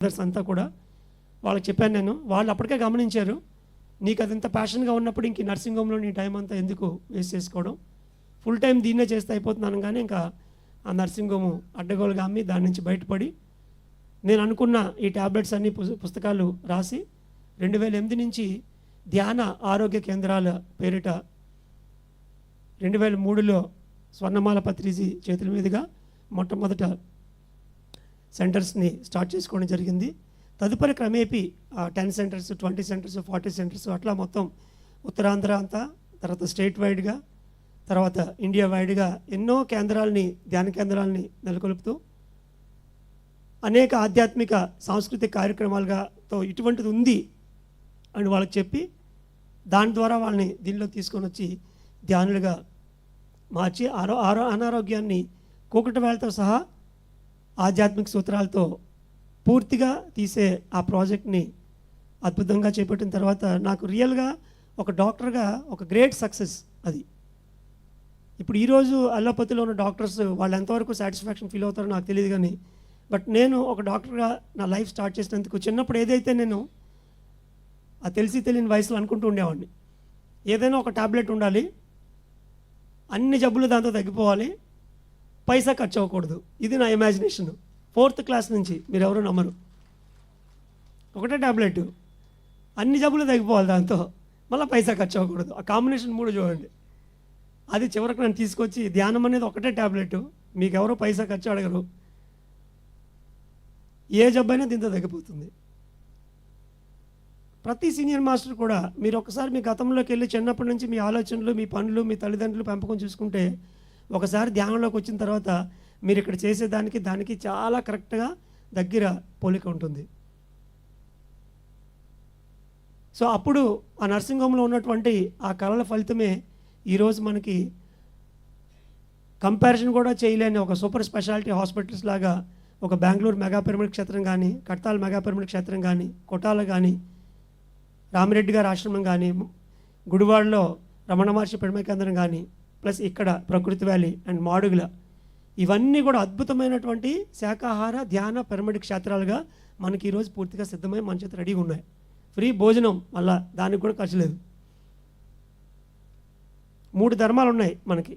Brothers అంతా కూడా వాళ్ళకి చెప్పాను నేను. వాళ్ళు అప్పటికే గమనించారు. నీకు అది ఇంత ప్యాషన్గా ఉన్నప్పుడు ఇంక నర్సింగ్ హోమ్లో నీ టైం అంతా ఎందుకు వేస్ట్ చేసుకోవడం? ఫుల్ టైం దీన్నే చేస్తే అయిపోతున్నాను కానీ ఇంకా ఆ నర్సింగ్ హోమ్ అడ్డగోలుగా అమ్మి దాని నుంచి బయటపడి నేను అనుకున్న ఈ ట్యాబ్లెట్స్ అన్ని పుస్తకాలు రాసి రెండు వేల ఎనిమిది నుంచి ధ్యాన ఆరోగ్య కేంద్రాల పేరిట రెండు వేల మూడులో స్వర్ణమాల పత్రిజీ చేతుల మీదుగా మొట్టమొదట సెంటర్స్ని స్టార్ట్ చేసుకోవడం జరిగింది. తదుపరి క్రమేపీ ten centres twenty centres forty centres అట్లా మొత్తం ఉత్తరాంధ్ర అంతా తర్వాత స్టేట్ వైడ్గా తర్వాత ఇండియా వైడ్గా ఎన్నో కేంద్రాలని ధ్యాన కేంద్రాలని నెలకొల్పుతూ అనేక ఆధ్యాత్మిక సాంస్కృతిక కార్యక్రమాలుగా తో ఇటువంటిది ఉంది అని వాళ్ళకి చెప్పి దాని ద్వారా వాళ్ళని దీనిలో తీసుకొని వచ్చి ధ్యానులుగా మార్చి ఆరో ఆరో అనారోగ్యాన్ని కూకటి వేళతో సహా ఆధ్యాత్మిక సూత్రాలతో పూర్తిగా తీసే ఆ ప్రాజెక్ట్ని అద్భుతంగా చేపట్టిన తర్వాత నాకు రియల్గా ఒక డాక్టర్గా ఒక గ్రేట్ సక్సెస్ అది. ఇప్పుడు ఈరోజు అల్లోపతిలో ఉన్న డాక్టర్స్ వాళ్ళు ఎంతవరకు సాటిస్ఫాక్షన్ ఫీల్ అవుతారో నాకు తెలియదు కానీ బట్ నేను ఒక డాక్టర్గా నా లైఫ్ స్టార్ట్ చేసినందుకు చిన్నప్పుడు ఏదైతే నేను ఆ తెలిసి తెలియని వయసులో అనుకుంటూ ఉండేవాడిని. ఏదైనా ఒక టాబ్లెట్ ఉండాలి అన్ని జబ్బులు దాంతో తగ్గిపోవాలి పైసా ఖర్చు అవ్వకూడదు. ఇది నా ఇమాజినేషన్ ఫోర్త్ క్లాస్ నుంచి మీరు ఎవరు నమ్మరు. ఒకటే ట్యాబ్లెట్ అన్ని జబ్బులు తగ్గిపోవాలి దాంతో. మళ్ళీ పైసా ఖర్చు అవ్వకూడదు. ఆ కాంబినేషన్ మూడు చూడండి. అది చివరికి నన్ను తీసుకొచ్చి ధ్యానం అనేది ఒకటే ట్యాబ్లెట్ మీకు ఎవరో పైసా ఖర్చు అడగరు. ఏ జబ్బు అయినా దీంతో తగ్గిపోతుంది. ప్రతి సీనియర్ మాస్టర్ కూడా మీరు ఒకసారి మీ గతంలోకి వెళ్ళి చిన్నప్పటి నుంచి మీ ఆలోచనలు మీ పనులు మీ తల్లిదండ్రులు పెంపకం చూసుకుంటే ఒకసారి ధ్యానంలోకి వచ్చిన తర్వాత మీరు ఇక్కడ చేసేదానికి దానికి చాలా కరెక్ట్గా దగ్గర పోలిక ఉంటుంది. సో అప్పుడు ఆ నర్సింగ్ హోమ్లో ఉన్నటువంటి ఆ కళల ఫలితమే ఈరోజు మనకి కంపారిజన్ కూడా చేయలేని ఒక సూపర్ స్పెషాలిటీ హాస్పిటల్స్ లాగా ఒక బెంగళూరు మెగా పిరమిడ్ క్షేత్రం కానీ కడతాల్ మెగా పిరమిడ్ క్షేత్రం కానీ కొటాల కానీ రామిరెడ్డి గారి ఆశ్రమం కానీ గుడివాడలో రమణ మహర్షి పిరమిడ్ కేంద్రం కానీ ప్లస్ ఇక్కడ ప్రకృతి వ్యాలీ అండ్ మాడుగుల ఇవన్నీ కూడా అద్భుతమైనటువంటి శాకాహార ధ్యాన పిరమిడ్ క్షేత్రాలుగా మనకి ఈరోజు పూర్తిగా సిద్ధమై మన చేత రెడీగా ఉన్నాయి. ఫ్రీ భోజనం మళ్ళా దానికి కూడా ఖర్చు లేదు. మూడు ధర్మాలు ఉన్నాయి మనకి.